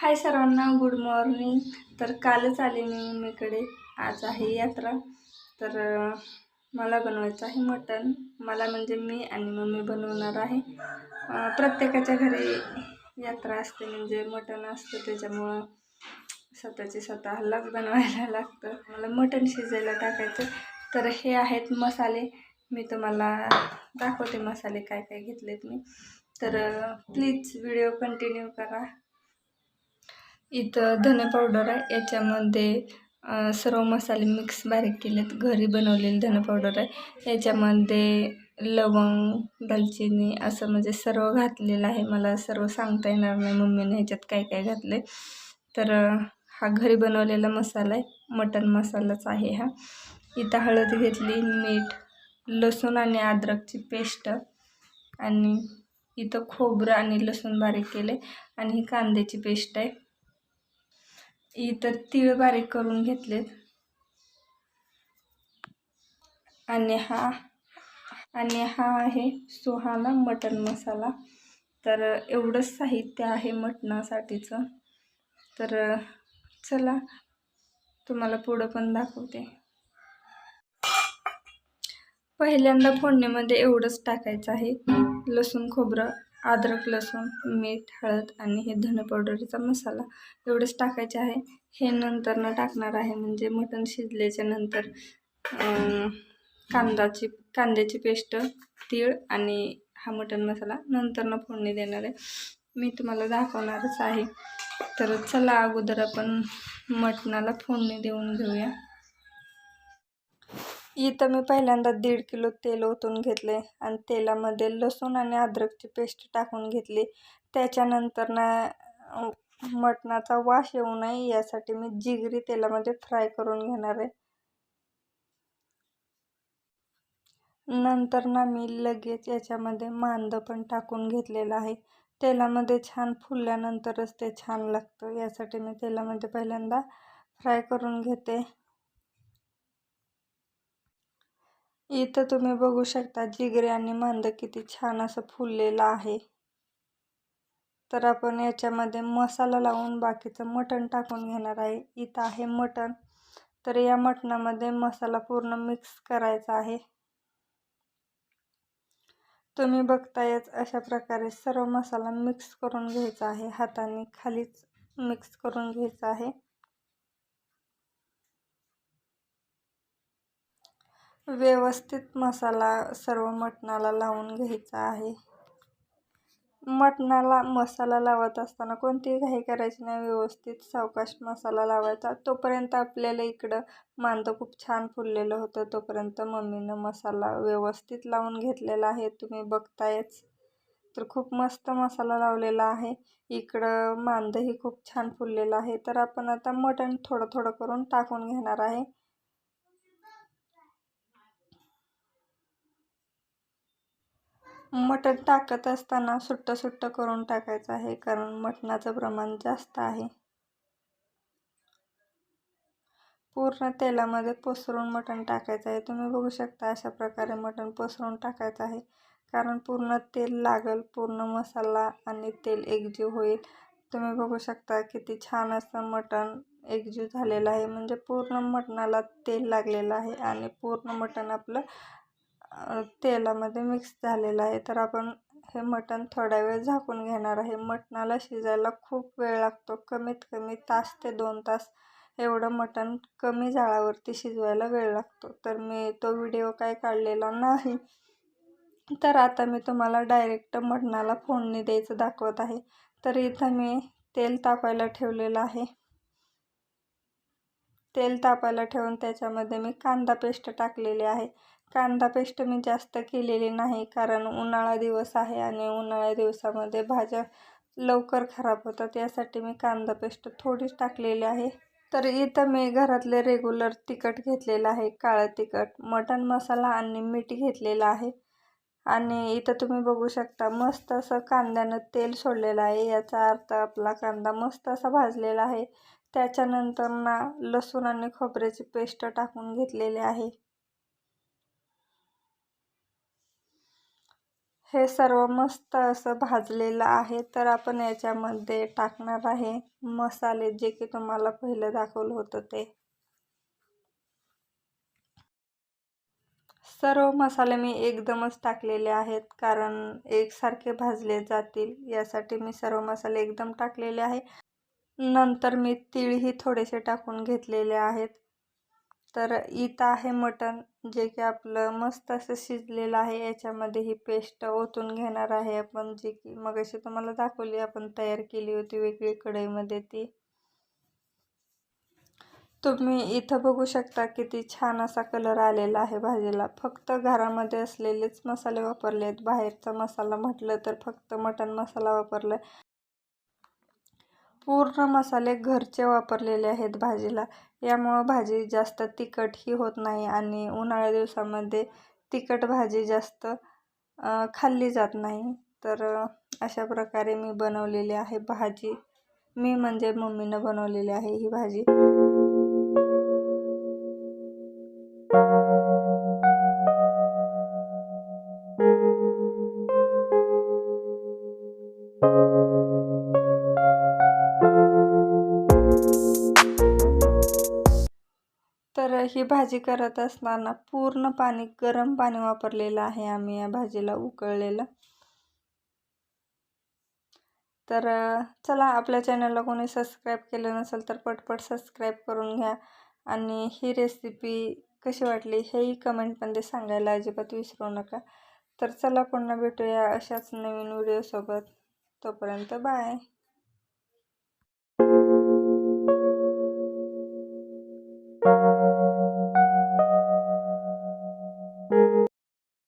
हाय सर्वांना good morning तर कालच आले मी मम्मीकडे. आज आहे यात्रा. तर मला बनवायचं आहे मटण. मला म्हणजे मी आणि मम्मी बनवणार आहे. प्रत्येकाच्या घरी यात्रा असते म्हणजे मटण असतं त्याच्यामुळं स्वतःची स्वतःलाच बनवायला लागतं. मला मटण शिजायला टाकायचं. तर हे आहेत मसाले. मी तुम्हाला दाखवते मसाले काय काय घेतलेत मी. तर प्लीज व्हिडिओ कंटिन्यू करा. इथं धने पावडर आहे. याच्यामध्ये सर्व मसाले मिक्स बारीक केलेत. घरी बनवलेले धने पावडर आहे. याच्यामध्ये लवंग दालचिनी असं म्हणजे सर्व घातलेलं आहे. मला सर्व सांगता येणार नाही. मम्मीने ह्याच्यात काय काय घातलं तर हा घरी बनवलेला मसाला आहे. मटन मसालाच आहे हा. इथं हळद घेतली मीठ लसूण आणि अद्रकची पेस्ट आणि इथं खोबरं आणि लसूण बारीक केले आणि ही कांद्याची पेस्ट आहे. इथं तीळ बारीक करून घेतलेत. आणि हा आणि हा आहे सुहाना मटन मसाला. तर एवढंच साहित्य आहे मटणासाठीचं. तर चला तुम्हाला पुढं पण दाखवते. पहिल्यांदा फोडणीमध्ये एवढंच टाकायचं आहे. लसूण खोबरं. अद्रक लसूण मीठ हळद आणि हे धने पावडरचा मसाला एवढंच टाकायचे आहे. हे नंतर न टाकणार आहे म्हणजे मटण शिजल्याच्या नंतर कांदाची कांद्याची पेस्ट तीळ आणि हा मटण मसाला नंतर न फोडणी देणार आहे. मी तुम्हाला दाखवणारच आहे. तर चला अगोदर आपण मटणाला फोडणी देऊन घेऊया. इथं मी पहिल्यांदा दीड किलो तेल ओतून घेतले आणि तेलामध्ये लसूण आणि अद्रकची पेस्ट टाकून घेतली. त्याच्यानंतर ना मटणाचा वास येऊ नये यासाठी मी जिगरी तेलामध्ये फ्राय करून घेणार आहे. नंतर ना मी लगेच याच्यामध्ये मांद पण टाकून घेतलेलं आहे. तेलामध्ये छान फुलल्यानंतरच ते छान लागतं. यासाठी मी तेलामध्ये पहिल्यांदा फ्राय करून घेते. इथं तुम्ही बघू शकता जिगरी आणि मांद किती छान असं फुललेलं आहे. तर आपण याच्यामध्ये मसाला लावून बाकीचं मटण टाकून घेणार आहे. इथं आहे मटण. तर या मटणामध्ये मसाला पूर्ण मिक्स करायचा आहे. तुम्ही बघतायच अशा प्रकारे सर्व मसाला मिक्स करून घ्यायचा आहे. हाताने खालीच मिक्स करून घ्यायचा आहे. व्यवस्थित मसाला सर्व मटणाला लावून घ्यायचा आहे. मटणाला मसाला लावत असताना कोणतीही घाई करायची नाही. व्यवस्थित सावकाश मसाला लावायचा. तोपर्यंत आपल्याला इकडं मांद खूप छान फुललेलं होतं. तोपर्यंत मम्मीनं मसाला व्यवस्थित लावून घेतलेला आहे. तुम्ही बघतायच. तर खूप मस्त मसाला लावलेला आहे. इकडं मांदही खूप छान फुललेलं आहे. तर आपण आता मटण थोडं थोडं करून टाकून घेणार आहे. मटण टाकत असताना सुट्टं सुट्टं करून टाकायचं आहे कारण मटणाचं प्रमाण जास्त आहे. पूर्ण तेलामध्ये पसरून मटण टाकायचं आहे. तुम्ही बघू शकता अशा प्रकारे मटण पसरून टाकायचं आहे कारण पूर्ण तेल लागल पूर्ण मसाला आणि तेल एकजीव होईल. तुम्ही बघू शकता किती छान असं मटण एकजीव झालेलं आहे. म्हणजे पूर्ण मटणाला तेल लागलेलं आहे आणि पूर्ण मटण आपलं तेलामध्ये मिक्स झालेलं आहे. तर आपण हे मटण थोडा वेळ झाकून घेणार आहे. मटणाला शिजायला खूप वेळ लागतो. कमीत कमी तास ते दोन तास एवढं मटण कमी जाळावरती शिजवायला वेळ लागतो. तर मी तो व्हिडिओ काय काढलेला नाही. तर आता मी तुम्हाला डायरेक्ट मटणाला फोडणी द्यायचं दाखवत आहे. तर इथं मी तेल तापायला ठेवलेलं आहे. तेल तापायला ठेवून त्याच्यामध्ये मी कांदा पेस्ट टाकलेली आहे. कांदा पेस्ट मी जास्त केलेली नाही कारण उन्हाळा दिवस आहे आणि उन्हाळ्या दिवसामध्ये भाज्या लवकर खराब होतात. यासाठी मी कांदा पेस्ट थोडीच टाकलेली आहे. तर इथं मी घरातले रेग्युलर तिखट घेतलेलं आहे काळं तिखट मटण मसाला आणि मीठ घेतलेलं आहे. आणि इथं तुम्ही बघू शकता मस्त असं कांद्यानं तेल सोडलेलं आहे. याचा अर्थ आपला कांदा मस्त असा भाजलेला आहे. त्याच्यानंतर ना लसूण आणि खोबऱ्याची पेस्ट टाकून घेतलेली आहे. हे सर्व मस्त असं भाजलेलं आहे. तर आपण याच्यामध्ये टाकणार आहे मसाले जे की तुम्हाला पहिलं दाखवलं होतं ते. सर्व मसाले मी एकदमच टाकलेले आहेत कारण एकसारखे भाजले जातील. यासाठी मी सर्व मसाले एकदम टाकलेले आहे. नंतर मी तीळही थोडेसे टाकून घेतलेले आहेत. तर इथं आहे मटण जे की आपलं मस्त असं शिजलेलं आहे. याच्यामध्ये ही पेस्ट ओतून घेणार आहे आपण जे की मग अशी तुम्हाला दाखवली आपण तयार केली होती वेगळी कढईमध्ये ती. तुम्ही इथं बघू शकता किती छान असा कलर आलेला आहे भाजीला. फक्त घरामध्ये असलेलेच मसाले वापरले आहेत. बाहेरचा मसाला म्हटलं तर फक्त मटण मसाला वापरला. पूर्ण मसाले घरचे वापरलेले आहेत भाजीला. यामुळं भाजी जास्त तिखटही होत नाही आणि उन्हाळ्या दिवसामध्ये तिखट भाजी जास्त खाल्ली जात नाही. तर अशा प्रकारे मी बनवलेली आहे भाजी. मी म्हणजे मम्मीनं बनवलेली आहे ही भाजी. ही भाजी करत असताना पूर्ण पाणी गरम पाणी वापरलेलं आहे आम्ही या भाजीला उकळलेलं. तर चला आपल्या चॅनलला कोणी सबस्क्राईब केलं नसेल तर पटपट सबस्क्राईब करून घ्या. आणि ही रेसिपी कशी वाटली हेही कमेंटमध्ये सांगायला अजिबात विसरू नका. तर चला पुन्हा भेटूया अशाच नवीन व्हिडिओसोबत तोपर्यंत बाय